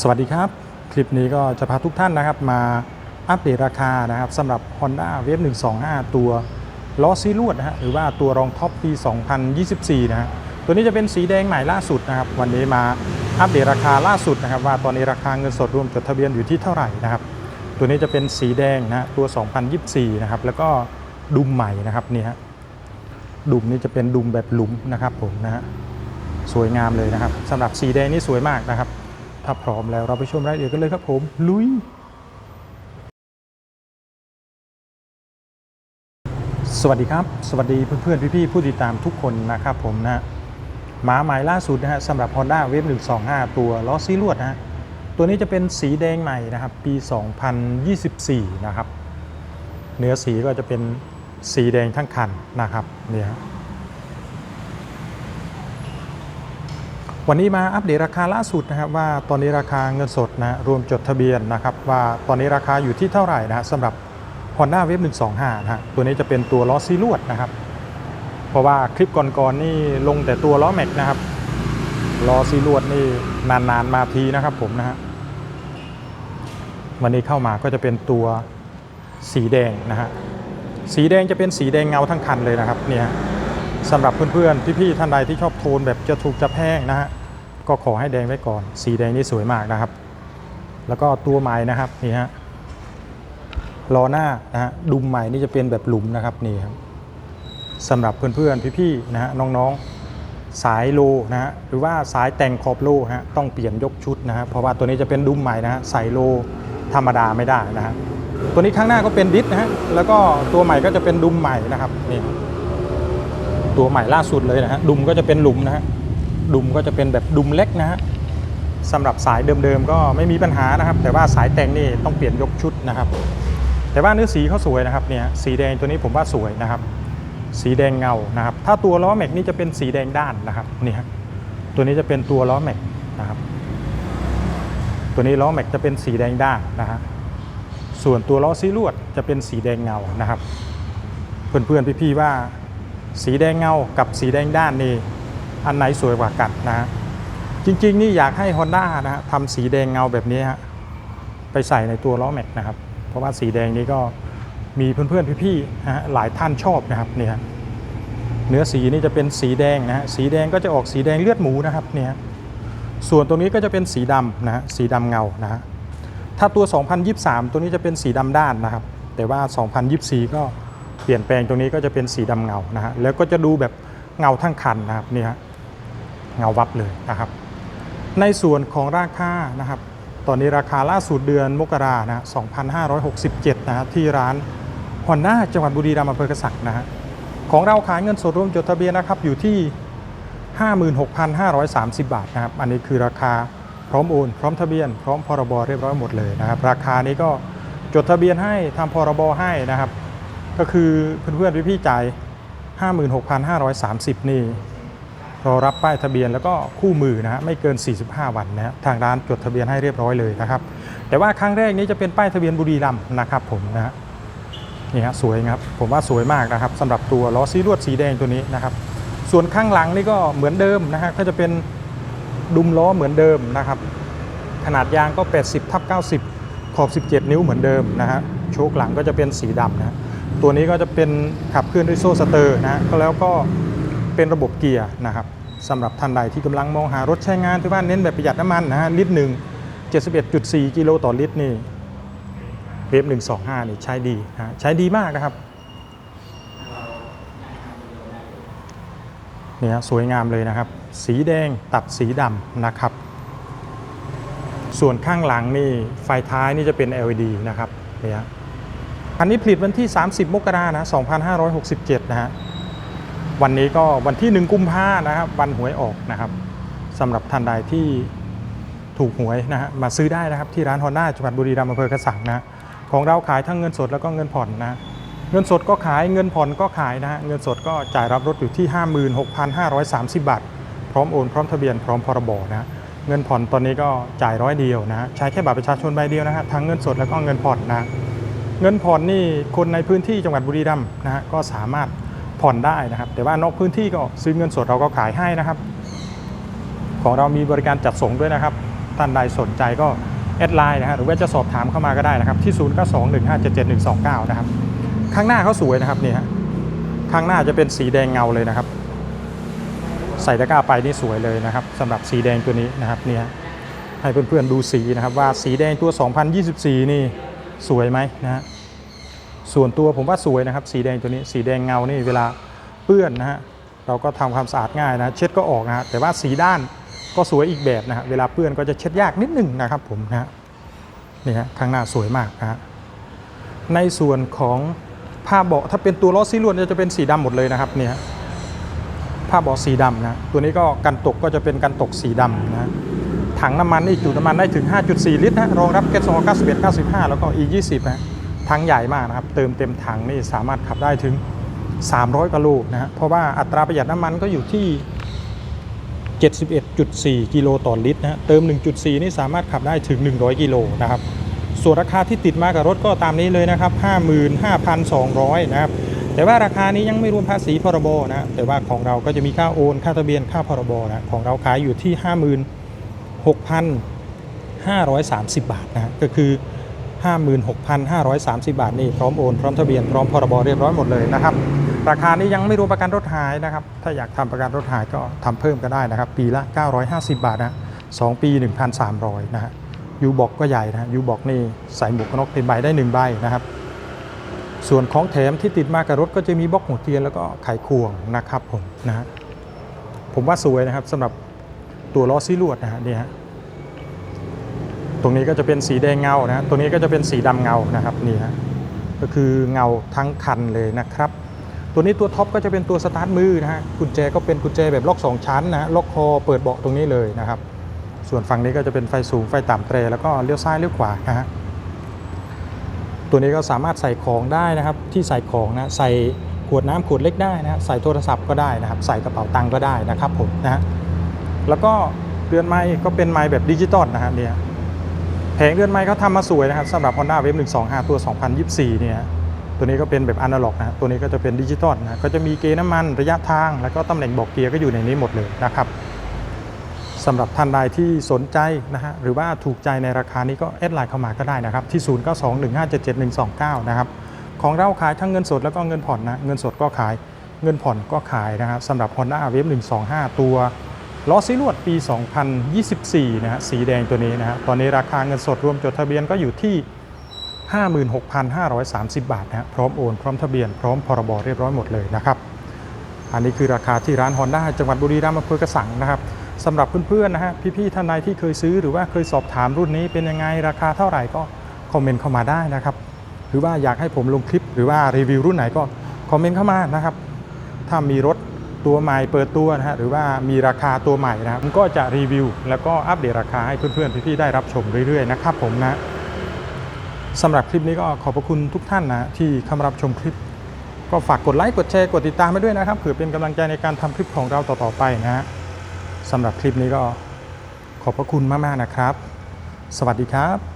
สวัสดีครับ คลิปนี้ก็จะพาทุกท่านนะครับมาอัปเดตราคานะครับสำหรับ Honda Wave 125 ตัวล้อซีลวดนะฮะหรือว่าตัวรองท็อปปี 2024 นะฮะตัวนี้จะเป็นสีแดงใหม่ล่าสุดนะครับ วันนี้มาอัปเดตราคาล่าสุดนะครับ ว่าตอนนี้ราคาเงินสดรวมจดทะเบียนอยู่ที่เท่าไหร่นะครับ ตัวนี้จะเป็นสีแดงนะฮะตัว 2024 นะครับแล้วก็ดุมใหม่นะครับนี่ฮะดุมนี้จะเป็นดุมแบบหลุมนะครับผมนะฮะสวยงามเลยนะครับสำหรับสีแดงนี่สวยมากนะครับ ถ้าพร้อมแล้วเราไปชมรายละเอียดกันเลยครับผม ลุย สวัสดีครับ สวัสดีเพื่อนๆ พี่ๆ ผู้ติดตามทุกคนนะครับผมนะหมาหมายล่าสุดนะฮะสำหรับ Honda Wave 125 ตัวล้อซีลวดนะฮะตัวนี้จะเป็นสีแดงใหม่นะครับ ปี 2024 นะครับ เนื้อสีก็จะเป็นสีแดงทั้งคันนะครับเนี่ยฮะ วันนี้มาอัปเดตราคาล่าสุดนะครับว่าตอนนี้ราคาเงินสดนะรวมจดทะเบียนนะครับว่าตอนนี้ราคาอยู่ที่เท่าไหร่นะฮะสำหรับ Honda Wave 125นะฮะตัวนี้จะเป็นตัวล้อซีลวดนะครับ เพราะว่าคลิปก่อนๆนี่ลงแต่ตัวล้อแม็กนะครับล้อซีลวดนี่นานๆมาทีนะครับผมนะฮะวันนี้เข้ามาก็จะเป็นตัวสีแดงนะฮะสีแดงจะเป็นสีแดงเงาทั้งคันเลยนะครับเนี่ยสำหรับเพื่อนๆพี่ๆท่านใดที่ชอบโทนแบบจะถูกจะแพงนะฮะ ก็ขอให้แดงไว้ก่อน สีแดงนี่สวยมากนะครับ แล้วก็ตัวใหม่นะครับนี่ฮะล้อหน้านะฮะดุมใหม่นี่จะเป็นแบบหลุมนะครับนี่ครับสำหรับเพื่อนๆพี่ๆนะฮะน้องๆสายโลนะฮะหรือว่าสายแต่งขอบโลฮะต้องเปลี่ยนยกชุดนะฮะเพราะว่าตัวนี้จะเป็นดุมใหม่นะฮะใส่โลธรรมดาไม่ได้นะฮะตัวนี้ข้างหน้าก็เป็นดิสนะฮะแล้วก็ตัวใหม่ก็จะเป็นดุมใหม่นะครับนี่ตัวใหม่ล่าสุดเลยนะฮะดุมก็จะเป็นหลุมนะฮะ ดุมก็จะเป็นแบบดุมเล็กนะฮะสำหรับสายเดิมๆก็ไม่มีปัญหานะครับ แต่ว่าสายแต่งนี่ต้องเปลี่ยนยกชุดนะครับ แต่ว่าเนื้อสีเขาสวยนะครับเนี่ยสีแดงตัวนี้ผมว่าสวยนะครับ สีแดงเงานะครับ ถ้าตัวล้อแม็กนี่จะเป็นสีแดงด้านนะครับนี่ฮะตัวนี้จะเป็นตัวล้อแม็กนะครับ ตัวนี้ล้อแม็กจะเป็นสีแดงด้านนะฮะส่วนตัวล้อซีลวดจะเป็นสีแดงเงานะครับ เพื่อนๆพี่ๆว่า สีแดงเงากับสีแดงด้านนี่ อันไหนสวยกว่ากันนะฮะจริงๆ นี่อยากให้ Honda นะฮะทำสีแดงเงาแบบนี้ฮะไปใส่ในตัวล้อแม็กนะครับ เพราะว่าสีแดงนี้ก็มีเพื่อนๆพี่ๆนะฮะหลายท่านชอบนะครับเนี่ยเนื้อสีนี่จะเป็นสีแดงนะฮะสีแดงก็จะออกสีแดงเลือดหมูนะครับเนี่ยส่วนตรงนี้ก็จะเป็นสีดำนะฮะสีดำเงานะฮะถ้าตัว 2023 ตัวนี้จะเป็นสีดำด้านนะครับ แต่ว่า 2024 ก็เปลี่ยนแปลงตรงนี้ก็จะเป็นสีดำเงานะฮะแล้วก็จะดูแบบเงาทั้งคันนะครับนี่ฮะ เงาวับเลยนะครับ ในส่วนของราคานะครับ ตอนนี้ราคาล่าสุดเดือนมกรานะ2,567นะที่ร้านฮอนด้าจังหวัดบุรีรัมย์อำเภอกระสักนะฮะของเราขายเงินสดรวมจดทะเบียนนะครับอยู่ที่ 56,530 บาทนะครับ อันนี้คือราคาพร้อมโอนพร้อมทะเบียน พร้อมพรบเรียบร้อยหมดเลยนะครับ ราคานี้ก็จดทะเบียนให้ทำพรบให้นะครับ ก็คือเพื่อนๆพี่ๆจ่าย56,530 นี่ รอรับป้ายทะเบียนแล้วก็คู่มือนะฮะไม่เกิน 45 วันนะฮะทางร้านจดทะเบียนให้เรียบร้อยเลยนะครับ แต่ว่าครั้งแรกนี้จะเป็นป้ายทะเบียนบุรีรัมย์นะครับผมนะฮะนี่ฮะสวยครับผมว่าสวยมากนะครับสำหรับตัวล้อซีลวดสีแดงตัวนี้นะครับ ส่วนข้างหลังนี่ก็เหมือนเดิมนะฮะก็จะเป็นดุมล้อเหมือนเดิมนะครับ ขนาดยางก็ 80ทับ90 ขอบ 17 นิ้วเหมือนเดิมนะฮะโชคหลังก็จะเป็นสีดำนะฮะตัวนี้ก็จะเป็นขับเคลื่อนด้วยโซ่สเตอร์นะฮะก็แล้วก็เป็นระบบเกียร์นะครับ สำหรับท่านใดที่กำลังมองหารถใช้งานที่บ้านเน้นแบบประหยัดน้ำมันนะฮะลิตรหนึ่ง71.4 กิโลต่อลิตรนี่เวฟ125 นี่ใช้ดีนะฮะใช้ดีมากนะครับเนี่ยฮะสวยงามเลยนะครับ สีแดงตัดสีดำนะครับ ส่วนข้างหลังนี่ไฟท้ายนี่จะเป็น LED นะครับเนี่ยฮะคันนี้ผลิตวันที่ 30 มกรานะ 2567 นะฮะ วันนี้ก็วันที่ 1 กุมภานะครับวันหวยออกนะครับสำหรับท่านใดที่ถูกหวยนะฮะมาซื้อได้นะครับที่ร้านฮอนด้าจังหวัดบุรีรัมย์อำเภอกระสังนะของเราขายทั้งเงินสดแล้วก็เงินผ่อนนะเงินสดก็ขายเงินผ่อนก็ขายนะฮะเงินสดก็จ่ายรับรถอยู่ที่ 56,530 บาท พร้อมโอนพร้อมทะเบียนพร้อมพรบนะเงินผ่อนตอนนี้ก็จ่ายร้อยเดียวนะใช้แค่บัตรประชาชนใบเดียวนะฮะทั้งเงินสดแล้วก็เงินผ่อนนะเงินผ่อนนี่คนในพื้นที่จังหวัดบุรีรัมย์นะฮะก็สามารถ ผ่อนได้นะครับ แต่ว่านอกพื้นที่ก็ซื้อเงินสดเราก็ขายให้นะครับ ของเรามีบริการจัดส่งด้วยนะครับท่านใดสนใจก็แอดไลน์นะฮะหรือว่าจะสอบถามเข้ามาก็ได้นะครับ ที่ 0921577129 นะครับ ข้างหน้าเขาสวยนะครับนี่ฮะข้างหน้าจะเป็นสีแดงเงาเลยนะครับ ใส่ตะกร้าไปนี่สวยเลยนะครับสำหรับสีแดงตัวนี้นะครับนี่ยให้เพื่อนๆดูสีนะครับว่าสีแดงตัว 2024 นี่สวยไหมนะฮะ ส่วนตัวผมว่าสวยนะครับ สีแดงตัวนี้สีแดงเงานี่เวลาเปื้อนนะฮะเราก็ทำความสะอาดง่ายนะ เช็ดก็ออกนะฮะแต่ว่าสีด้านก็สวยอีกแบบนะฮะเวลาเปื้อนก็จะเช็ดยากนิดหนึ่งนะครับผมนะฮะนี่ฮะข้างหน้าสวยมากนะฮะในส่วนของผ้าเบาะถ้าเป็นตัวล้อซีลวนจะเป็นสีดำหมดเลยนะครับเนี่ยผ้าเบาะสีดำนะตัวนี้ก็กันตกก็จะเป็นกันตกสีดำนะถังน้ำมันนี่จุน้ำมันได้ถึง 5.4 ลิตรนะรองรับแก๊ส291 95 แล้วก็ E20 นะ ถังใหญ่มากนะครับ เติมเต็มถังนี่สามารถขับได้ถึง 300กิโลนะฮะเพราะว่าอัตราประหยัดน้ำมันก็อยู่ที่ 71.4 กิโลต่อลิตรนะฮะเติม 1.4 นี่สามารถขับได้ถึง 100 กิโลนะครับ ส่วนราคาที่ติดมากับรถก็ตามนี้เลยนะครับ 55,200 นะครับ แต่ว่าราคานี้ยังไม่รวมภาษีพรบนะ แต่ว่าของเราก็จะมีค่าโอน ค่าทะเบียน ค่าพรบนะ ของเราขายอยู่ที่ 56,530 บาทนะ ก็คือ 56,530 บาทนี่พร้อมโอนพร้อมทะเบียนพร้อมพรบเรียบร้อยหมดเลยนะครับ ราคานี้ยังไม่รวมประกันรถหายนะครับ ถ้าอยากทำประกันรถหายก็ทำเพิ่มก็ได้นะครับ ปีละ 950 บาทนะสองปี 1,300 นะฮะยูบอกก็ใหญ่นะยูบอกนี่ใส่หมวกกันน็อกเต็มใบได้หนึ่งใบนะครับ ส่วนของแถมที่ติดมากับรถก็จะมีบล็อกหัวเทียนแล้วก็ไขควงนะครับผมนะฮะผมว่าสวยนะครับสำหรับตัวล้อซีลวดนะฮะเนี่ยฮะ รงนี้ก็จะเป็นสีแดงเงานะฮะตรงนี้ก็จะเป็นสีดำเงานะครับนี่ฮะก็คือเงาทั้งคันเลยนะครับ ตัวนี้ตัวท็อปก็จะเป็นตัวสตาร์ทมือนะฮะกุญแจก็เป็นกุญแจแบบล็อก 2 ชั้นนะฮะล็อกคอเปิดเบาะตรงนี้เลยนะครับ ส่วนฝั่งนี้ก็จะเป็นไฟสูงไฟต่ำเตรแล้วก็เลี้ยวซ้ายเลี้ยวขวานะฮะตัวนี้ก็สามารถใส่ของได้นะครับที่ใส่ของนะใส่ขวดน้ำขวดเล็กได้นะฮะใส่โทรศัพท์ก็ได้นะครับ ใส่กระเป๋าตังค์ก็ได้นะครับผมนะฮะแล้วก็เรือนไม้ก็เป็นไม้แบบดิจิตอลนะฮะเนี่ย แผงเรือนไม้เขาทำมาสวยนะครับสำหรับ Honda Wave 125 ตัว 2024 เนี่ยตัวนี้ก็เป็นแบบอนาล็อกนะตัวนี้ก็จะเป็นดิจิตอลนะก็จะมีเกณฑ์น้ำมันระยะทาง แล้วก็ตำแหน่งบอกเกียร์ก็อยู่ในนี้หมดเลยนะครับสำหรับท่านใดที่สนใจนะฮะหรือว่าถูกใจในราคานี้ก็แอดไลน์เข้ามาก็ได้นะครับที่ 0921577129 นะครับของเราขายทั้งเงินสดแล้วก็เงินผ่อนนะเงินสดก็ขายเงินผ่อนก็ขายนะฮะสำหรับ Honda Wave 125 ตัว ล้อซีลวดปี 2024 นะฮะสีแดงตัวนี้นะฮะตอนนี้ราคาเงินสดรวมจดทะเบียนก็อยู่ที่ 56,530 บาทนะฮะพร้อมโอนพร้อมทะเบียนพร้อมพรบเรียบร้อยหมดเลยนะครับ อันนี้คือราคาที่ร้าน Honda จังหวัดบุรีรัมย์อำเภอกระสังนะครับสำหรับเพื่อนๆนะฮะพี่ๆท่านใดที่เคยซื้อหรือว่าเคยสอบถามรุ่นนี้เป็นยังไงราคาเท่าไหร่ก็คอมเมนต์เข้ามาได้นะครับหรือว่าอยากให้ผมลงคลิปหรือว่ารีวิวรุ่นไหนก็คอมเมนต์เข้ามานะครับถ้ามีรถ ตัวใหม่เปิดตัวนะฮะหรือว่ามีราคาตัวใหม่นะครับผมก็จะรีวิว แล้วก็อัปเดตราคาให้เพื่อนๆพี่ๆได้รับชมเรื่อยๆนะครับผมนะสำหรับคลิปนี้ก็ขอบพระคุณทุกท่านนะที่เข้ามารับชมคลิป ก็ฝากกดไลค์กดแชร์กดติดตามไปด้วยนะครับเผื่อเป็นกำลังใจในการทำคลิปของเราต่อๆไปนะฮะสำหรับคลิปนี้ก็ขอบพระคุณมากๆนะครับ สวัสดีครับ